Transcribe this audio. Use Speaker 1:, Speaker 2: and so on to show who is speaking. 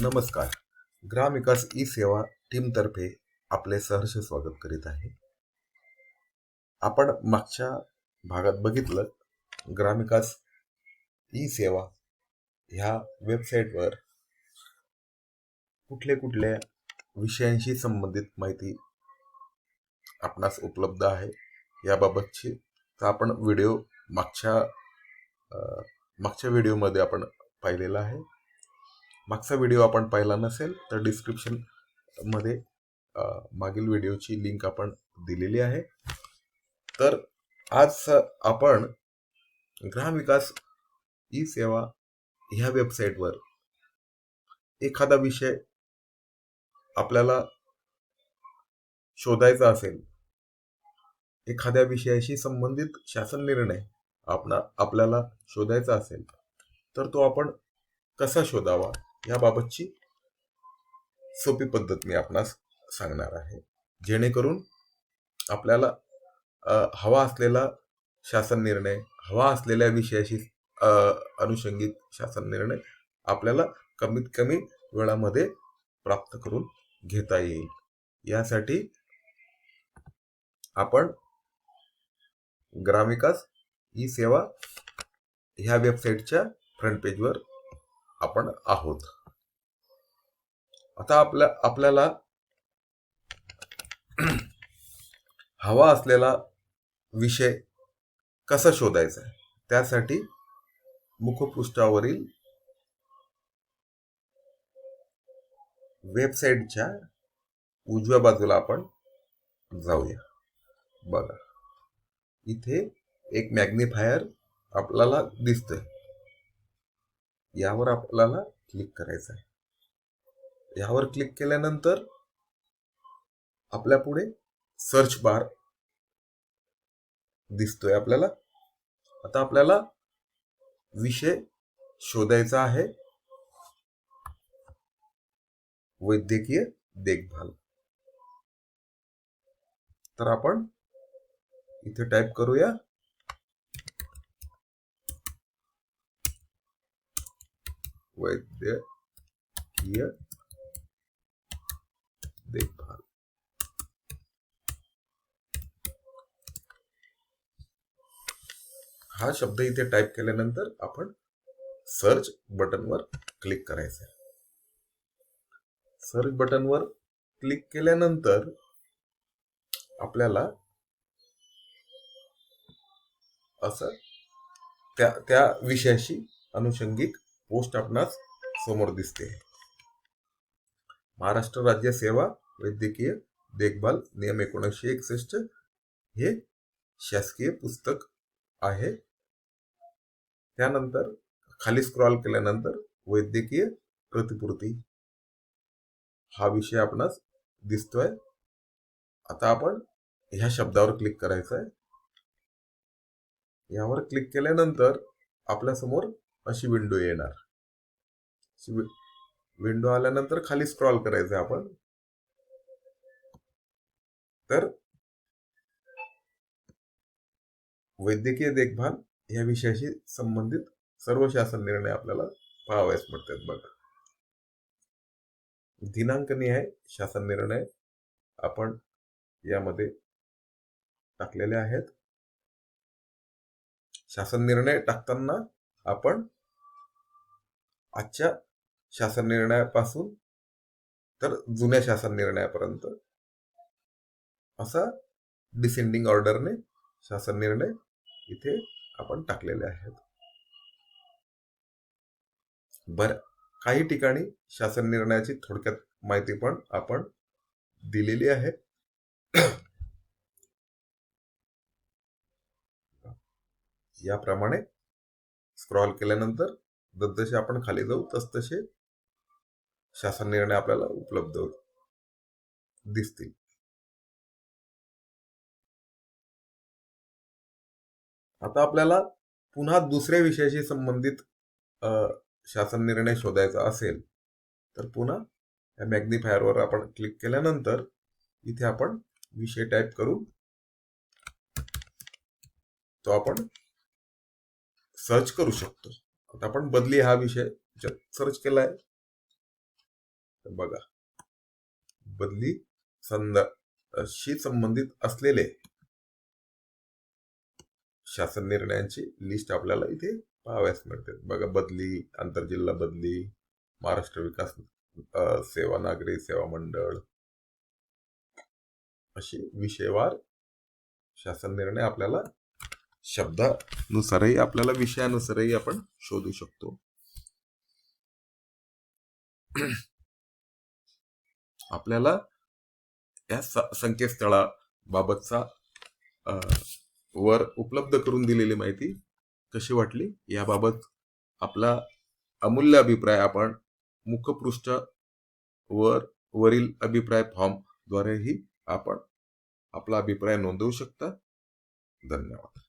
Speaker 1: नमस्कार. ग्रामविकास ई सेवा टीमतर्फे आपले सहर्ष स्वागत करीत आहे. आपण मागच्या भागात बघितलं ग्रामविकास ई सेवा ह्या वेबसाईटवर कुठले कुठल्या विषयांशी संबंधित माहिती आपणास उपलब्ध आहे याबाबतची तर आपण व्हिडिओ मागच्या मागच्या व्हिडिओमध्ये आपण पाहिलेला आहे. मागचा व्हिडिओ आपण पाहिला नसेल तर डिस्क्रिप्शनमध्ये मागील व्हिडिओची लिंक आपण दिलेली आहे. तर आज आपण ग्रामविकास ई सेवा ह्या वेबसाईटवर एखादा विषय आपल्याला शोधायचा असेल एखाद्या विषयाशी संबंधित शासन निर्णय आपणा आपल्याला शोधायचा असेल तर तो आपण कसा शोधावा? याबाबतची सोपी पद्धत मी आपणास सांगणार आहे. जेणेकरून आपल्याला हवा असलेला शासन निर्णय हवा असलेल्या विषयाशी अनुषंगित अनुषंगिक शासन निर्णय आपल्याला कमीत कमी वेळामध्ये प्राप्त करून घेता येईल. यासाठी आपण ग्रामविकास ई सेवा ह्या वेबसाईटच्या फ्रंट पेजवर आपण आहोत. आता आपल्या आपल्याला हवा असलेला विषय कसा शोधायचा त्यासाठी मुखपृष्ठावरील वेबसाईटच्या उजव्या बाजूला आपण जाऊया. बघा. इथे एक मॅग्निफायर आपल्याला दिसतोय. यावर आपल्याला क्लिक करायचं आहे. यावर क्लिक केल्यानंतर आपल्या पुढे सर्च बार दिसतोय आपल्याला. आता आपल्याला विषय शोधायचा आहे. वैद्यकीय देखभाल. तर आपण इथे टाईप करूया. वैद्यकीय देखभाल हा शब्द इथे टाईप केल्यानंतर आपण सर्च बटनवर क्लिक करायचं आहे सर्च बटनवर क्लिक केल्यानंतर आपल्याला असं त्या त्या विषयाशी अनुषंगिक पोस्ट आपणास समोर दिसते. महाराष्ट्र राज्य सेवा वैद्यकीय देखभाल नियम एकोणीसशे एकसष्ट हे शासकीय पुस्तक आहे. त्यानंतर खाली स्क्रॉल केल्यानंतर वैद्यकीय प्रतिपूर्ती. हा विषय आपणास दिसतोय. आता आपण ह्या शब्दावर क्लिक करायचं आहे यावर क्लिक केल्यानंतर आपल्यासमोर अशी विंडो येणार. विंडो आल्यानंतर खाली स्क्रॉल करायचं आपण. तर वैद्यकीय देखभाल या विषयाशी संबंधित सर्व शासन निर्णय आपल्याला पाहावयास मिळतात बघा. दिनांक निहाय शासन निर्णय आपण यामध्ये टाकलेले आहेत. शासन निर्णय टाकताना आपण आजच्या शासन निर्णयापासून तर जुन्या शासन निर्णयापर्यंत असा डिसेंडिंग ऑर्डरने शासन निर्णय इथे आपण टाकलेले आहेत. बर काही ठिकाणी शासन निर्णयाची थोडक्यात माहिती पण आपण दिलेली आहे. याप्रमाणे स्क्रॉल केल्यानंतर जसजसे आपण खाली जाऊ तसतसे शासन निर्णय आपल्याला उपलब्ध होत दिसतील. आता आपल्याला पुन्हा दुसऱ्या विषयाशी संबंधित शासन निर्णय शोधायचा असेल तर पुन्हा या मॅग्निफायरवर आपण क्लिक केल्यानंतर इथे आपण विषय टाईप करू तो आपण सर्च करू शकतो. आता आपण बदली हा विषय सर्च केलाय. तर बघा. बदली संद शी संबंधित असलेले शासन निर्णयांची लिस्ट आपल्याला इथे पाहाव्यास मिळते. बघा बदली आंतरजिल्हा बदली महाराष्ट्र विकास सेवा नागरी सेवा मंडळ. अशी विषयवार शासन निर्णय आपल्याला शब्दानुसारही आपल्याला विषयानुसारही आपण शोधू शकतो. आपल्याला या संकेतस्थळाबाबतचा वर उपलब्ध करून दिलेली माहिती कशी वाटली? याबाबत आपला अमूल्य अभिप्राय आपण मुखपृष्ठ वर वरील अभिप्राय फॉर्म द्वारेही आपण आपला अभिप्राय नोंदवू शकता. धन्यवाद.